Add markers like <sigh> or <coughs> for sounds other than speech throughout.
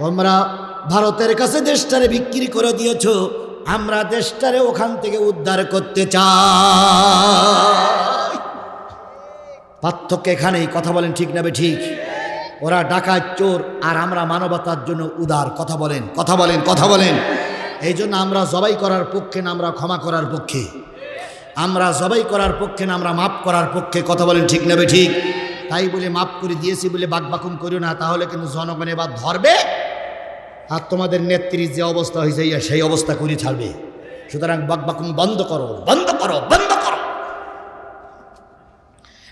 তোমরা ভারতের কাছে দেশটারে বিক্রি করে দিয়েছ, আমরা দেশটারে ওখান থেকে উদ্ধার করতে চাই। পার্থক্য এখানেই, কথা বলেন ঠিক না ঠিক? ওরা ডাকাত, চোর, আর আমরা মানবতার জন্য উদার, কথা বলেন কথা বলেন কথা বলেন। এই জন্য আমরা জবাই করার পক্ষে না, আমরা ক্ষমা করার পক্ষে। আমরা জবাই করার পক্ষে না, আমরা মাফ করার পক্ষে, কথা বলেন ঠিক নেবে ঠিক? তাই বলে মাফ করে দিয়েছি বলে বাকবাকুম করিও না, তাহলে কিন্তু জনগণ এবার ধরবে। আর তোমাদের নেত্রীর যে অবস্থা হয়েছে সেই অবস্থা করে ছাড়বে। সুতরাং বাক বাকবাকুম বন্ধ করো বন্ধ করো বন্ধ করো।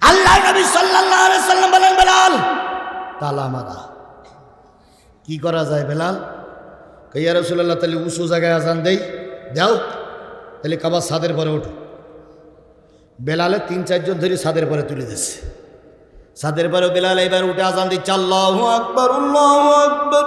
আল্লাহ নবী সাল্লাল্লাহু আলাইহি সাল্লাম বলেন, বেলাল, তালা মারা। কি করা যায় বেলাল? কইয়া রসুল্লাহ তাহলে উঁচু জায়গায় আজান দেই। দাও, তাহলে কাবার ছাদের পরে ওঠো বেলালে তিন চারজন ধরে ছাদের পরে তুলে দিচ্ছে ছাদের পরে বেলাল এবার উঠে আজান দিচ্ছে, আল্লাহ আকবর আল্লাহ আকবর।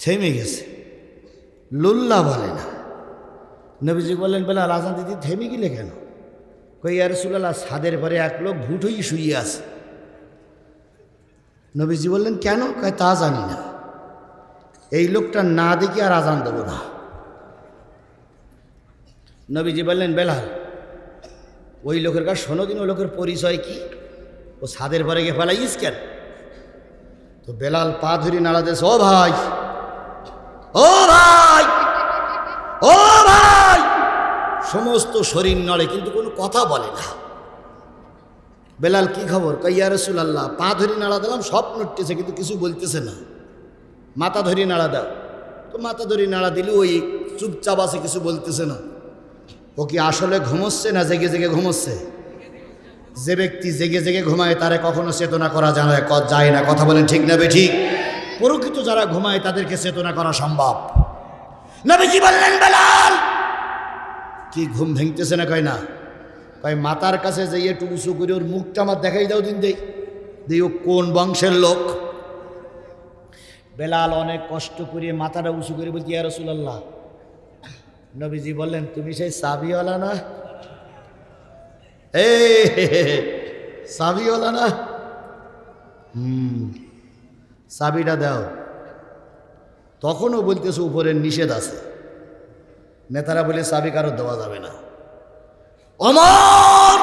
থেমে গেছে। লুল্লা বলে না। নবীজি বললেন, বেলা দিদি থেমে গেলে কেন? কই আর সুলাল্লাহ ছাদের পরে এক লোক ভুট হয়ে শুয়ে আছে। নবীজি বললেন, কেন? কয় তা জানি না। এই লোকটা না দেখে আর আজান দেবো না। নবীজি বললেন বেলাল ওই লোকের কাছে শোনো দিন ওই লোকের পরিচয় কি? ও ছাদের পরে গিয়ে ফেলাইস কেন? তো বেলাল পা ধরি নাড়াতেছে ও ভাই ও ভাই ও ভাই সমস্ত শরীর নড়ে, কিন্তু কোনো কথা বলে না। বেলাল কি খবর? কইয়া রসুল আল্লাহ পা ধরি নাড়া দিলাম সব নড়তেছে কিন্তু কিছু বলতেছে না। মাথা ধরি নাড়া দাও। তো মাথা ধরি নাড়া দিলে ওই চুপচাপ আছে কিছু বলতেছে না। ও কি আসলে ঘুমোচ্ছে না জেগে জেগে ঘুমোচ্ছে? যে ব্যক্তি জেগে জেগে ঘুমায়, তারে কখনো চেতনা করা যায় যায় না। কথা বলেন ঠিক না বে ঠিক প্রকৃত যারা ঘুমায়, তাদেরকে চেতনা করা সম্ভব। নবীজি বললেন, বেলাল! কি ঘুম ভেঙতেছে না কয় না? কয়, মাতার কাছে যাই একটু উঁচু করে ওর মুখটা আমার দেখাই দাও দিন দেই। দেই ও কোন বংশের লোক? বেলাল অনেক কষ্ট করে মাথাটা উঁচু করে বলছি, ইয়া রসুলাল্লাহ। নবীজি বললেন, তুমি সেই সাবিওয়ালা না? এ সাবিওয়ালা না? হুম চাবিটা দাও। তখনও বলতেছে উপরের নিষেধ আছে। নেতারা বলে চাবি কারও দেওয়া যাবে না। অমর!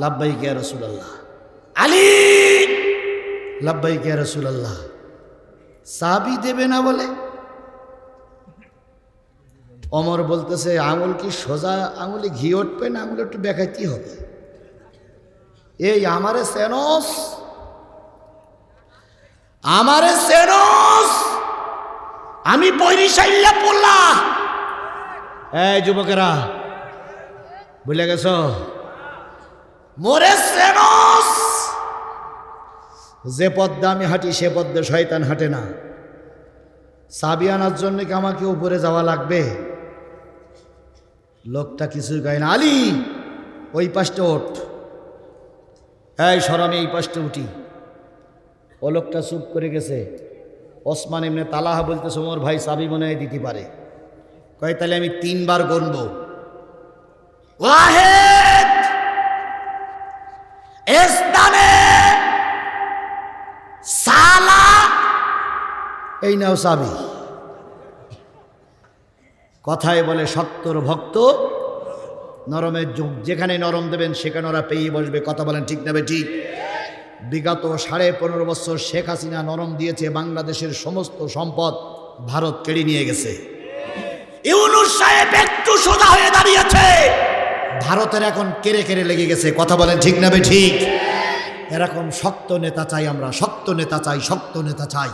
লাব্বাই কে রসুলাল্লাহ। আলী! লাব্বাই কে রসুলাল্লাহ। চাবি দেবে না বলে? অমর বলতেছে, আঙুল কি সোজা আঙুলে ঘি উঠবে না? আঙুল একটু বেকাইতেই হবে। এই আমারে সেনস! আমারে সেনস! আমি বৈরিশাইল্লা পড়লা এই যুবকেরা বুঝলে গেছ? মোরে যে পদ্মা আমি হাঁটি সে পদ্মে শয়তান হাঁটে না। চাবি আনার জন্য কি আমাকে উপরে যাওয়া লাগবে? লোকটা কিছুই গায় না। আলী ওই পাশটা ওঠ। এই সরমে এই পাশটা উঠি। ও লোকটা চুপ করে গেছে। ওসমান এমনি তালাহা বলতে ওমর ভাই চাবি মনে হয় দিতে পারে। কয়, তাহলে আমি তিনবার গণব এই নাও চাবি কথায় বলে সত্তর ভক্ত নরমের যুগ, যেখানে নরম দেবেন সেখানে ওরা পেয়ে বসবে, কথা বলেন ঠিক নেবে ঠিক বিগত সাড়ে পনেরো বছর শেখ হাসিনা নরম দিয়েছে, বাংলাদেশের সমস্ত সম্পদ ভারত কেড়ে নিয়ে গেছে। ইউনুস সাহেব একটু সোজা হয়ে দাঁড়িয়েছে। ভারতের এখন কেড়ে কেড়ে লেগে গেছে, কথা বলেন ঠিক নেবে ঠিক? এরকম শক্ত নেতা চাই আমরা, শক্ত নেতা চাই, শক্ত নেতা চাই।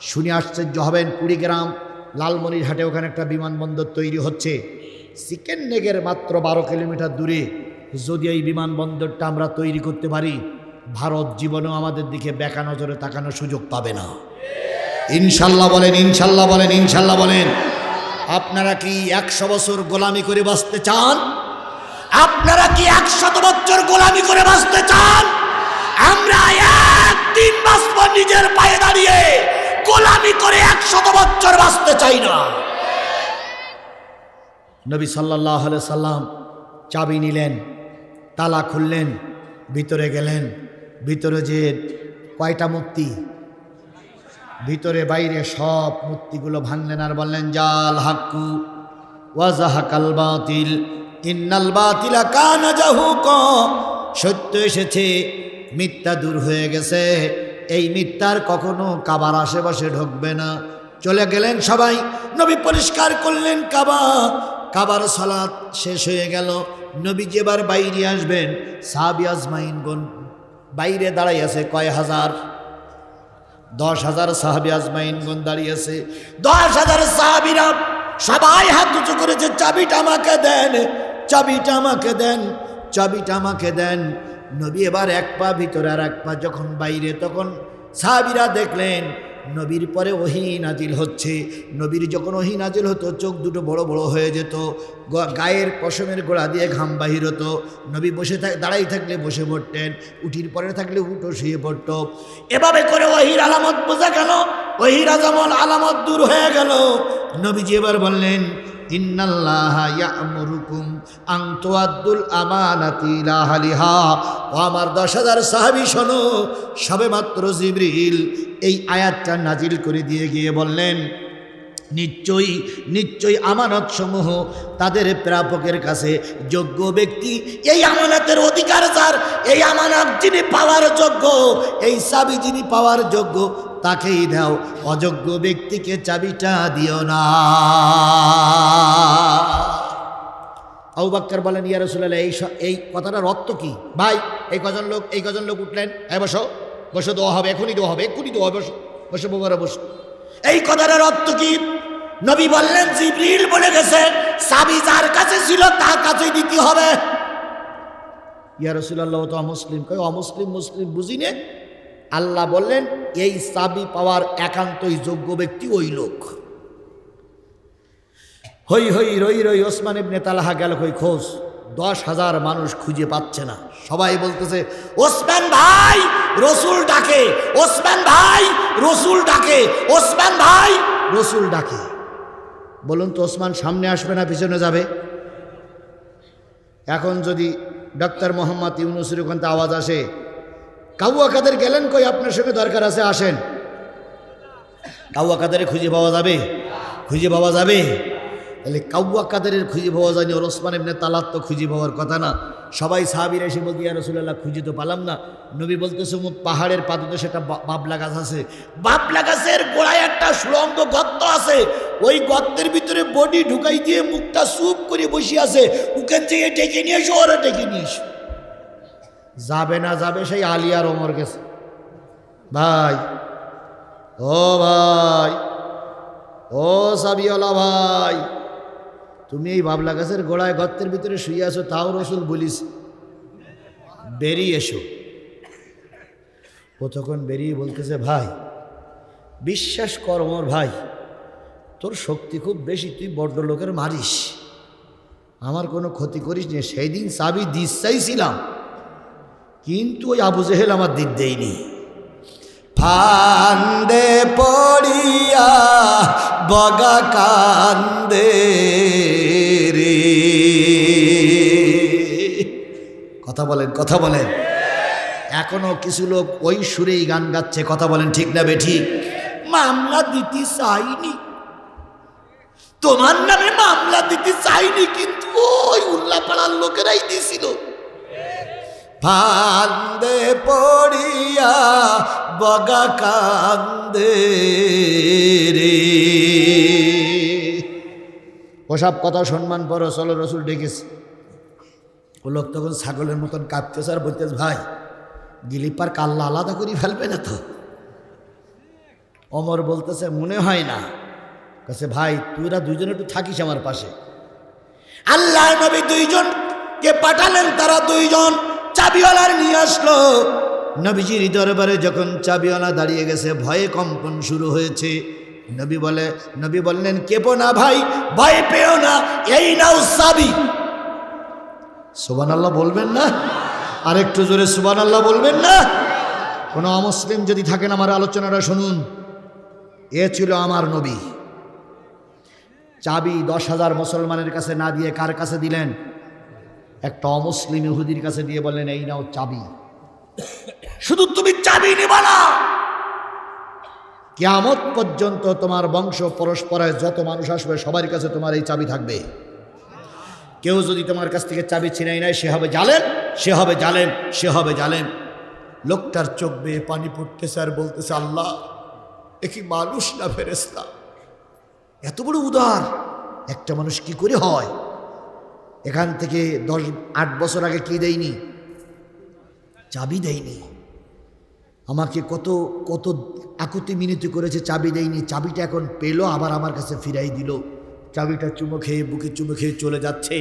শুনে আশ্চর্য হবেন কুড়িগ্রাম, লালমনিরহাটে ওখানে একটা বিমানবন্দর তৈরি হচ্ছে। চিকেন নেগের মাত্র বারো কিলোমিটার দূরে। যদি এই বিমানবন্দরটা আমরা তৈরি করতে পারি, ভারত জীবনেও আমাদের দিকে বেকা নজরে তাকানোর সুযোগ পাবে না। ইনশাল্লাহ বলেন ইনশাল্লাহ বলেন ইনশাল্লাহ বলেন। আপনারা কি একশো বছর গোলামি করে বাঁচতে চান? আপনারা কি একশত বছর গোলামি করে বাঁচতে চান? আমরা এক একদিন বাঁচব নিজের পায়ে দাঁড়িয়ে। গোলামি করে একশত বছর বাঁচতে চাই না। নবী সাল্লাহ সাল্লাম চাবি নিলেন, তালা খুললেন, ভিতরে গেলেন, ভিতরে যে কয়টা মূর্তি ভিতরে বাইরে সব মূর্তিগুলো ভাঙলেন আর বললেন, জাল হাক্কু ওয়াজাহাকাল বাতিল, ইন্নাল বাতিলা কানা জাহুক। সত্য এসেছে, মিথ্যা দূর হয়ে গেছে। এই মিথ্যার কখনো কাবার আশেপাশে ঢুকবে না। চলে গেলেন সবাই, নবী পরিষ্কার করলেন কাবা। কাবার সালাত শেষ হয়ে গেল। নবী যেবার বাইরে আসবেন, সাহাবি আজমাইনগণ বাইরে দাঁড়াই আছে কয় হাজার। দশ হাজার সাহাবি আজমাইনগণ দাঁড়িয়েছে। দশ হাজার সাহাবিরা সবাই হাত উঁচু করেছে, চাবিটা আমাকে দেন, চাবিটা আমাকে দেন, চাবিটা আমাকে দেন। নবী এবার এক পা ভিতরে আর এক পা যখন বাইরে, তখন সাহাবিরা দেখলেন নবীর পরে ওহি নাজিল হচ্ছে। নবীর যখন ওহি নাজিল হতো, চোখ দুটো বড় বড় হয়ে যেত গায়ের পশমের গোড়া দিয়ে ঘাম বাহির হতো। নবী বসে থাক, দাঁড়াই থাকলে বসে পড়তেন, উঠির পরে থাকলে উঠো শুয়ে পড়ত। এভাবে করে ওহির আলামত বোঝা গেল, ওহির আজামল আলামত দূর হয়ে গেল। নবীজি এবার বললেন ইন্নাল্লাহা ইয়ামুরুকুম আন তুআদ্দুল আমানাতি ইলা ও আমার দশ হাজার সাহাবি, শোনো সবে মাত্র জিবরিল এই আয়াতটা নাজিল করে দিয়ে গিয়ে বললেন, নিশ্চয়ই নিশ্চয়ই আমানত সমূহ তাদের প্রাপকের কাছে যোগ্য ব্যক্তি। এই আমানতের অধিকার যার, এই আমানত যিনি পাওয়ার যোগ্য, এই চাবি যিনি পাওয়ার যোগ্য তাকেই দাও, অযোগ্য ব্যক্তিকে চাবিটা দিও না। আবু বাক্কার বলেন, ইয়া রসুল্লাহ এই এই কথাটার অর্থ কি? ভাই, এই কজন লোক, এই কজন লোক উঠলেন হ্যাঁ বসো, বসে দেওয়া হবে, এখনই দেওয়া হবে, এক্ষুনি দেওয়া হবে, বসো, বসে বোবারা বসো। এই কথাটার অর্থ কি? নবী বললেন, জিবরিল বলে গেছে, চাবি যার কাছে ছিল, তার কাছেই দিতে হবে। ইয়া রসুল্লাহ তো অমুসলিম কই অমুসলিম, মুসলিম, বুঝি নে? আল্লাহ বললেন, এই চাবি পাওয়ার একান্তই যোগ্য ব্যক্তি ওই লোক। হই হই, রই রই, ওসমান ইবনে তালাহা গেল কই, খোঁজ। দশ হাজার মানুষ খুঁজে পাচ্ছে না। সবাই বলতেছে, ওসমান ভাই, রসুল ডাকে, ওসমান ভাই, রসুল ডাকে, ওসমান ভাই, রসুল ডাকে। বলুন তো, ওসমান সামনে আসবে না, পিছনে যাবে? এখন যদি ডক্টর মোহাম্মদ ইউনুসের ওখান থেকে আওয়াজ আসে কাউয়া কাদের গেলেন কই? আপনার সঙ্গে দরকার আছে, আসেন। কাউয়া কাদের খুঁজে পাওয়া যাবে? খুঁজে পাওয়া যাবে? তাহলে কাউয়া কাদের খুঁজে পাওয়া যায়নি ওর ওসমান এমনি তালাত তো খুঁজে পাওয়ার কথা না। সবাই সাহাবির এসে বলতে ইয়া রসুল্লাহ খুঁজে তো পালাম না। নবী বলতেছে মুখ পাহাড়ের পাদতে সেটা বাবলা গাছ আছে। বাবলা গাছের গোড়ায় একটা সুড়ঙ্গ গর্ত আছে। ওই গর্তের ভিতরে বডি ঢুকাই দিয়ে মুখটা সুপ করে বসে আছে। ওখান থেকে ডেকে নিয়ে এসো, ওরা ডেকে নিয়ে এসো। যাবে না যাবে সেই আলিয়ার ওমর গেছে। ভাই, ও ভাই, ও সাবিওলা ভাই, তুমি এই বাবলা গাছের গোড়ায় গর্তের ভিতরে শুয়ে আছো, তাও রসুল বলিস। বেরিয়ে এসো। কতক্ষণ বেরিয়ে বলতেছে, ভাই, বিশ্বাস কর ওমর ভাই, তোর শক্তি খুব বেশি, তুই বড্ড লোকের মারিস। আমার কোনো ক্ষতি করিস নি সেই দিন চাবি দিস চাইছিলাম কিন্তু ওই আবু জেহেল আমার দিক দেয়নি। ফান্দে পড়িয়া বগা কান্দে রে। কথা বলেন কথা বলেন। এখনও কিছু লোক ওই সুরেই গান গাচ্ছে, কথা বলেন ঠিক না বেঠিক মামলা দিতে চাইনি। তোমার নামে মামলা দিতে চাইনি, কিন্তু ওই উল্লাপাড়ার লোকেরাই দিছিল। ফান্দে পড়িয়া বগা কান্দে রে। ওসব কথা সম্মান পর চলো রসুল ডেকেছে। ও লোক তখন ছাগলের মতন কাঁদতেছে আর বলতেছে, ভাই, গিলিপার কাল্লা আলাদা করে ফেলবে না তো? অমর বলতেছে, মনে হয় না। কাছে, ভাই তুইরা দুইজন একটু থাকিস আমার পাশে। আল্লাহ নবী দুইজন কে পাঠালেন, তারা দুইজন চাবিওয়ালার নিয়ে আসলো। নবীজির দরবারে যখন চাবিওয়ালা দাঁড়িয়ে গেছে, ভয়ে কম্পন শুরু হয়েছে। নবী বলে, নবী বললেন, কেপো না ভাই, ভয় পেও না, এই নাও চাবি। সুবান আল্লাহ বলবেন না? আর একটু জোরে সুবান আল্লাহ বলবেন না? কোনো অমুসলিম যদি থাকেন আমার আলোচনাটা শুনুন। এ ছিল আমার নবী। চাবি দশ হাজার মুসলমানের কাছে না দিয়ে কার কাছে দিলেন? একটা অমুসলিম ইহুদির কাছে দিয়ে বললেন এই নাও চাবি। <coughs> শুধু তুমি চাবি নিবা না। কেয়ামত পর্যন্ত তোমার বংশ পরস্পরায় যত মানুষ আসবে সবার কাছে তোমার এই চাবি থাকবে। কেউ যদি তোমার কাছ থেকে চাবি ছিনাই নেয় সে হবে জালেন সে হবে জালেন সে হবে জালেন লোকটার চোখ বেয়ে পানি পড়তেছে আর বলতেছে আল্লাহ এ কি মানুষ না ফেরেস্তা এত বড় উদার। একটা মানুষ কি করে হয়? এখান থেকে দশ, আট বছর আগে কি দেয়নি? চাবি দেয়নি। আমাকে কত কত আকুতি মিনতি করেছে, চাবি দেয়নি। চাবিটা এখন পেল, আবার আমার কাছে ফিরাই দিল। চাবিটা চুমো খেয়ে, বুকে চুমো খেয়ে চলে যাচ্ছে।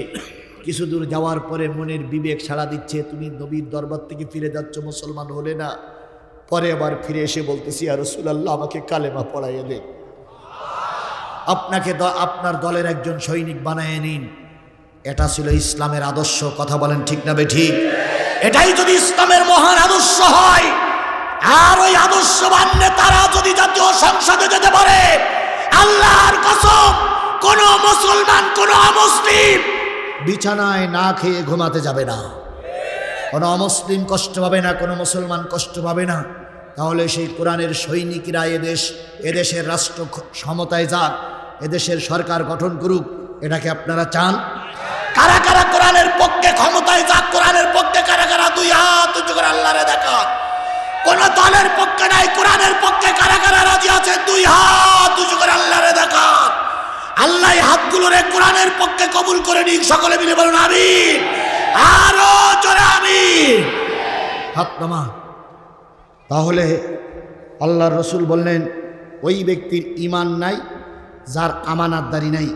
কিছু দূর যাওয়ার পরে মনের বিবেক সাড়া দিচ্ছে, তুমি নবীর দরবার থেকে ফিরে যাচ্ছ, মুসলমান হলে না। পরে আবার ফিরে এসে বলতেছি আর রসুলাল্লাহ, আমাকে কালেমা পড়াইয়ে দে। আপনাকে আপনার দলের একজন সৈনিক বানায় নিন। এটা ছিল ইসলামের আদর্শ, কথা বলেন ঠিক না বে ঠিক? এটাই যদি ইসলামের মহান আদর্শ হয়, আর ওই আদর্শবান নেতারা যদি জাতীয় সংসদে যেতে পারে, আল্লাহর কসম, কোন মুসলমান, কোন অমুসলিম বিছানায় না খেয়ে ঘুমাতে যাবে না। কোনো অমুসলিম কষ্ট পাবে না, কোনো মুসলমান কষ্ট পাবে না। তাহলে সেই কোরআনের সৈনিকরা এদেশ, এদেশের রাষ্ট্র সমতায় যাক, এদেশের সরকার গঠন করুক, এটাকে আপনারা চান? কারা কারা কোরআনের পক্ষে ক্ষমতায় যাক, কোরআনের পক্ষে কারা কারা দুই হাত উঁচু করে আল্লাহরে দেখা কোন দলের পক্ষে নাই, কোরআনের পক্ষে কারা কারা রাজি আছে, দুই হাত উঁচু করে আল্লাহরে দেখা আল্লাহ হাতগুলোরে কোরআনের পক্ষে কবুল করে নিক, সকলে মিলে বলুন আমি আরও জোরে আমি হাত নামা। তাহলে আল্লাহ রসুল বললেন, ওই ব্যক্তির ইমান নাই, যার আমানাতদারি নাই।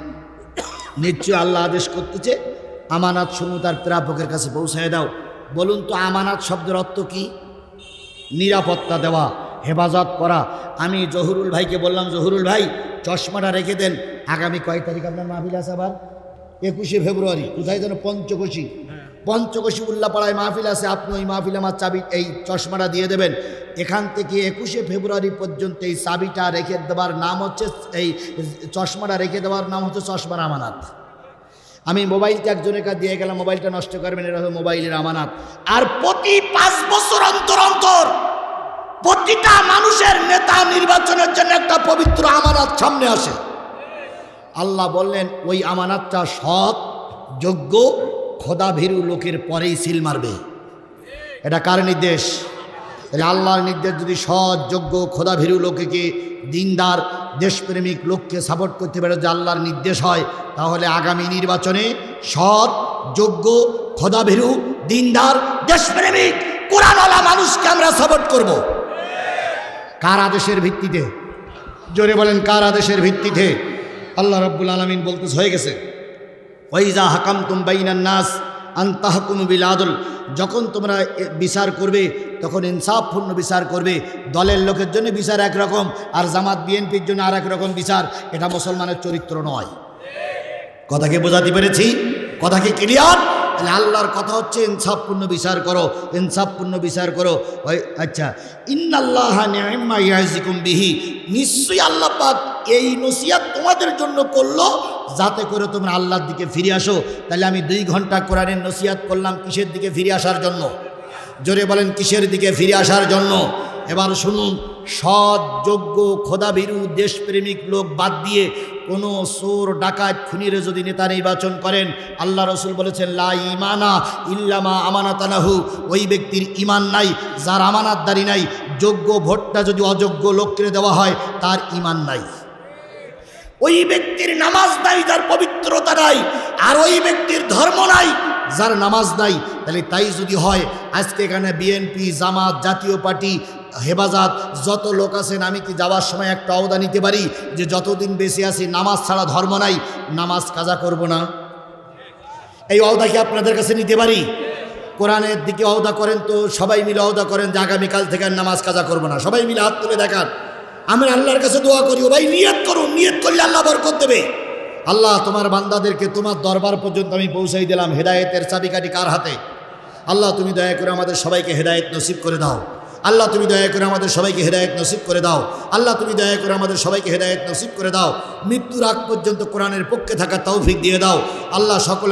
নিশ্চয় আল্লাহ আদেশ করতেছে, আমানাত সমূহ তার প্রাপকের কাছে পৌঁছায় দাও। বলুন তো, আমানাত শব্দের অর্থ কি? নিরাপত্তা দেওয়া, হেফাজত করা। আমি জহুরুল ভাইকে বললাম, জহুরুল ভাই, চশমাটা রেখে দেন। আগামী কয় তারিখ আপনার মাহফিল আছে আবার? একুশে ফেব্রুয়ারি। কোথায় যেন পঞ্চকোশী। পঞ্চকোশী উল্লাপাড়ায় মাহফিল আছে, আপনি ওই মাহফিল আমার চাবি, এই চশমাটা দিয়ে দেবেন। এখান থেকে একুশে ফেব্রুয়ারি পর্যন্ত এই চাবিটা রেখে দেওয়ার নাম হচ্ছে, এই চশমাটা রেখে দেওয়ার নাম হচ্ছে চশমার আমানাত আমি মোবাইলটা একজনের কাছে দিয়ে গেলাম, মোবাইলটা নষ্ট করবেন, এটা হলো মোবাইলের আমানাত। আর প্রতি পাঁচ বছর অন্তর অন্তর প্রতিটা মানুষের নেতা নির্বাচনের জন্য একটা পবিত্র আমানাত সামনে আসে। আল্লাহ বললেন, ওই আমানাতটা সৎ, যোগ্য খোদা ভীরু লোকের পরেই সিল মারবে। এটা কার নির্দেশ? তাহলে আল্লাহর নির্দেশ, যদি সৎ, যোগ্য খোদা ভীরু লোকেকে দিনদার, দেশপ্রেমিক লোককে সাপোর্ট করতে পারে যে আল্লাহর নির্দেশ হয়, তাহলে আগামী নির্বাচনে সৎ, যোগ্য খোদা ভীরু দিনদার, দেশপ্রেমিক, কোরআনওয়ালা মানুষকে আমরা সাপোর্ট করব। কার আদেশের ভিত্তিতে? জোরে বলেন, কার আদেশের ভিত্তিতে? আল্লাহ রব্বুল আলমিন বলতে হয়ে গেছে। ওইজা হাকাম তুম বাইনান নাস আন্তাহকুম বিল আদল যখন তোমরা বিচার করবে, তখন ইনসাফপূর্ণ বিচার করবে। দলের লোকের জন্য বিচার একরকম, আর জামাত বিএনপির জন্য আর রকম বিচার। এটা মুসলমানের চরিত্র নয়। কথাকে বোঝাতে পেরেছি? কথা কি ক্লিয়ার তাহলে আল্লাহর কথা হচ্ছে, ইনসাফপূর্ণ বিচার করো, ইনসাফপূর্ণ বিচার করো। আচ্ছা ইন্নাল্লাহ বিহি। নিশ্চয়ই আল্লাহ পাক এই নসিয়াত তোমাদের জন্য করল, যাতে করে তোমরা আল্লাহর দিকে ফিরে আসো। তাহলে আমি দুই ঘণ্টা কোরআনের নসিয়াত করলাম কিসের দিকে ফিরে আসার জন্য? জোরে বলেন, কিসের দিকে ফিরে আসার জন্য? এবার শুনুন সৎ, যোগ্য, খোদাভীরু, দেশপ্রেমিক লোক বাদ দিয়ে কোনো সোর ডাকাত, খুনির যদি নেতা নির্বাচন করেন, আল্লাহ রসুল বলেছেন, লা ইমানা ইল্লামা আমানাতানাহু। ওই ব্যক্তির ইমান নাই, যার আমানাতদারি নাই। যোগ্য ভোটটা যদি অযোগ্য লোককে দেওয়া হয়, তার ইমান নাই। ওই ব্যক্তির নামাজ নাই, যার পবিত্রতা নাই, আর ওই ব্যক্তির ধর্ম নাই, যার নামাজ নাই। তাহলে তাই যদি হয়, আজকে এখানে বিএনপি, জামাত, জাতীয় পার্টি হেফাজত, যত লোক আছেন, আমি কি যাওয়ার সময় একটা অবদা নিতে পারি যে যতদিন বেঁচে আছি, নামাজ ছাড়া ধর্ম নাই, নামাজ কাজা করব না? এই অহদা কি আপনাদের কাছে নিতে পারি? কোরআনের দিকে অহদা করেন তো, সবাই মিলে অহদা করেন যে আগামীকাল থেকে আর নামাজ কাজা করব না। সবাই মিলে হাত তুলে দেখান। আমি আল্লাহর কাছে দোয়া করি, ও ভাই নিয়ত করুন নিয়ত করলে আল্লাহ বরকত দেবে। আল্লাহ, তোমার বান্দাদেরকে তোমার দরবার পর্যন্ত আমি পৌঁছাই দিলাম। হেদায়েতের চাবিকাঠি কার হাতে? আল্লাহ, তুমি দয়া করে আমাদের সবাইকে হেদায়েত নসিব করে দাও। আল্লাহ তুমি দয়া করে আমাদের সবাইকে হেদায়ত নসিব করে দাও। আল্লাহ তুমি দয়া করে আমাদের সবাইকে হেদায়ত নসিব করে দাও। মৃত্যুর আগ পর্যন্ত কোরআনের পক্ষে থাকা তৌফিক দিয়ে দাও। আল্লাহ সকলে